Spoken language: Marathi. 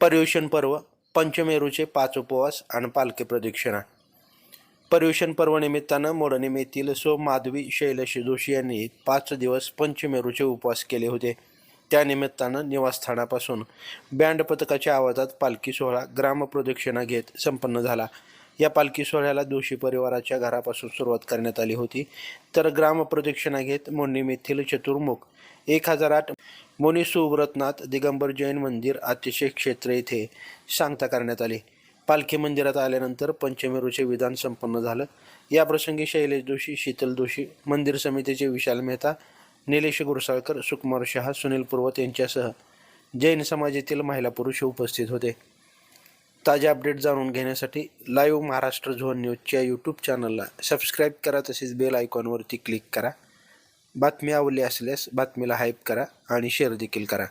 पर्युषण पर्व पंचमेरूचे पाच उपवास आणि पालखी प्रदक्षिणा. पर्युषण पर्व निमित्तानं मोडणीम येथील सो माधवी शैलेश जोशी यांनी पाच दिवस पंचमेरूचे उपवास केले होते. त्यानिमित्तानं निवासस्थानापासून बँड पथकाच्या आवाजात पालखी सोहळा ग्रामप्रदक्षिणा घेत संपन्न झाला. या पालखी सोहळ्याला दोषी परिवाराच्या घरापासून सुरुवात करण्यात आली होती. तर ग्रामप्रदक्षिणा घेत मोन्नीम येथील चतुर्मुख एक हजार आठ मोनी सुव्रतनाथ दिगंबर जैन मंदिर अतिशय क्षेत्र येथे सांगता करण्यात आली. पालखी मंदिरात आल्यानंतर पंचमेरूचे विधान संपन्न झालं. याप्रसंगी शैलेश जोशी शीतल जोशी मंदिर समितीचे विशाल मेहता निलेश गुरसाळकर सुकुमार शहा सुनील पूर्वत यांच्यासह जैन समाजातील महिला पुरुष उपस्थित होते. ताजे अपडेट जाणून घेण्यासाठी लाईव्ह महाराष्ट्र झोन न्यूजच्या यूट्यूब चॅनलला सबस्क्राईब करा तसेच बेल आयकॉनवरती क्लिक करा. बातमी आवडली असल्यास बातमीला हाईप करा आणि शेअर देखील करा.